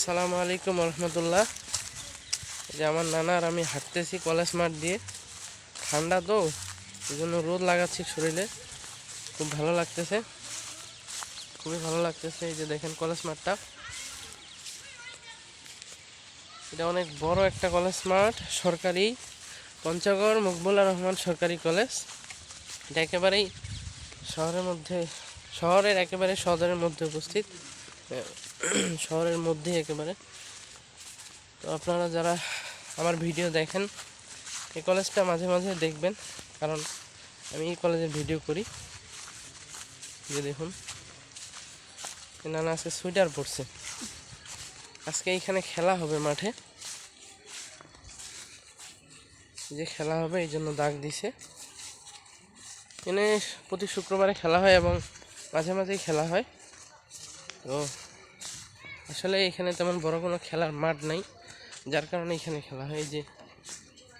আসসালামু আলাইকুম রহমতুল্লাহ যে আমার নানা আর আমি হাঁটতেছি কলেজ মাঠ দিয়ে। ঠান্ডা তো, এই জন্য রোদ লাগাচ্ছি শরীরে। খুব ভালো লাগতেছে। খুবই ভালো লাগতেছে এই যে দেখেন কলেজ মাঠটা। এটা অনেক বড় একটা কলেজ মাঠ, সরকারি পঞ্চগড় মকবুল্লা রহমান সরকারি কলেজ। এটা একেবারেই শহরের মধ্যে, শহরের একেবারে সদরের মধ্যে উপস্থিত। শহরের মধ্যেই একেবারে। তো আপনারা যারা আমার ভিডিও দেখেন, এই কলেজটা মাঝে মাঝে দেখবেন, কারণ আমি এই কলেজের ভিডিও করি। যে দেখুন নানা আজকে সোয়েটার পরছে। আজকে এইখানে খেলা হবে মাঠে। যে খেলা হবে, এই জন্য দাগ দিছে। এখানে প্রতি শুক্রবারে খেলা হয় এবং মাঝে মাঝেই খেলা হয়। তো আসলে এখানে তেমন বড় কোনো খেলার মাঠ নাই, যার কারণে এখানে খেলা হয়। যে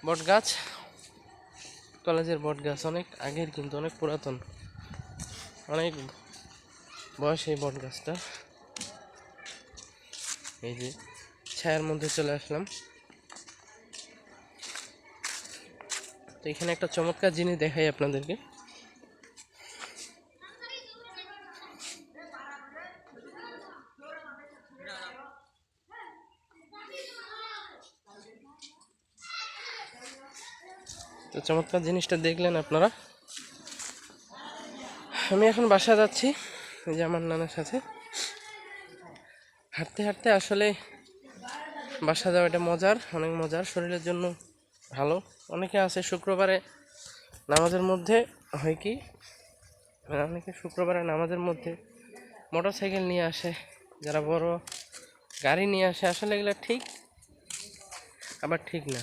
বট গাছ, কলেজের বট গাছ, অনেক আগের কিন্তু, অনেক পুরাতন। অনেক বয়স এই বট গাছটা। এই যে ছায়ার মধ্যে চলে আসলাম। তো এখানে একটা চমৎকার জিনিস দেখাই আপনাদেরকে। তো চমৎকার জিনিসটা দেখলেন আপনারা। আমি এখন বাসা যাচ্ছি যে আমার নানার সাথে। হাঁটতে হাঁটতে আসলে বাসা যাওয়া এটা মজার, অনেক মজার। শরীরের জন্য ভালো। অনেকে আছে শুক্রবারে নামাজের মধ্যে, হয় কি? অনেকে শুক্রবারে নামাজের মধ্যে মোটর সাইকেল নিয়ে আসে, যারা বড় গাড়ি নিয়ে আসে। আসলে এগুলো ঠিক, আবার ঠিক না।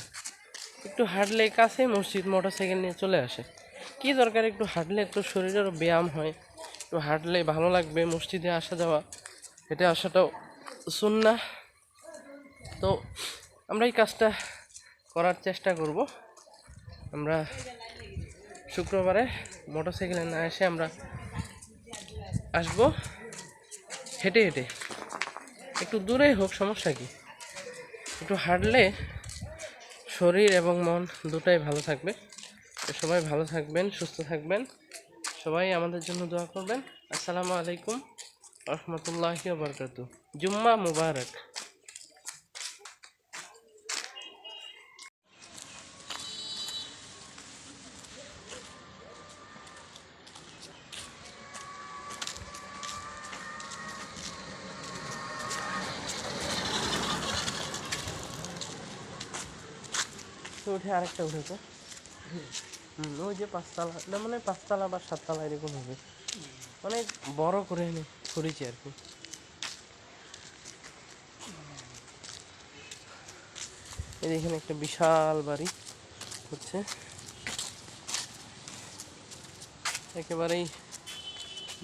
একটু হাঁটলে কাছে মসজিদ মোটর সাইকেল নিয়ে চলে আসে। কি দরকার একটু হাঁটলে একটু শরীরেরও ব্যায়াম হয়। একটু হাঁটলে ভালো লাগবে, মসজিদে আসা যাওয়া। হেঁটে আসাটাও সুন্না তো আমরা এই কাজটা করার চেষ্টা করব। আমরা শুক্রবারে মোটর সাইকেলে না এসে আমরা আসব। হেঁটে হেঁটে। একটু দূরেই হোক, সমস্যা কি? একটু হাঁটলে শরীর এবং মন দুটাই ভালো থাকবে। সবাই ভালো থাকবেন, সুস্থ থাকবেন। সবাই আমাদের জন্য দোয়া করবেন। আসসালামু আলাইকুম রহমতুল্লাহি বরকাত জুম্মা মুবারক। তো উঠে আরেকটা উঠেছে ওই যে পাঁচতলা এটা মানে পাঁচতলা বা সাততলা এরকম হবে। অনেক বড় করে এনে করেছি আর কি। এখানে একটা বিশাল বাড়ি হচ্ছে। একেবারেই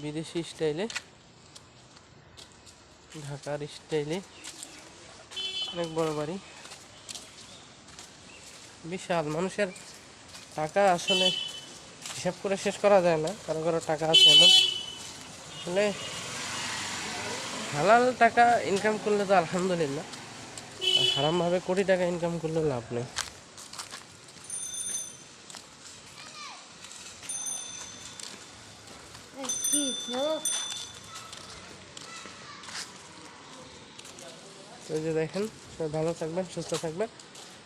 বিদেশি স্টাইলে, ঢাকার স্টাইলে অনেক বড় বাড়ি। বিশাল। মানুষের টাকা আসলে হিসাব করে শেষ করা যায় না কারও কারও টাকা আছে এমন। আসলে হালাল টাকা ইনকাম করলে তো আলহামদুলিল্লাহ আর হারামভাবে কোটি টাকা ইনকাম করলে লাভ নেই। তো যে দেখেন সবাই ভালো থাকবেন সুস্থ থাকবেন।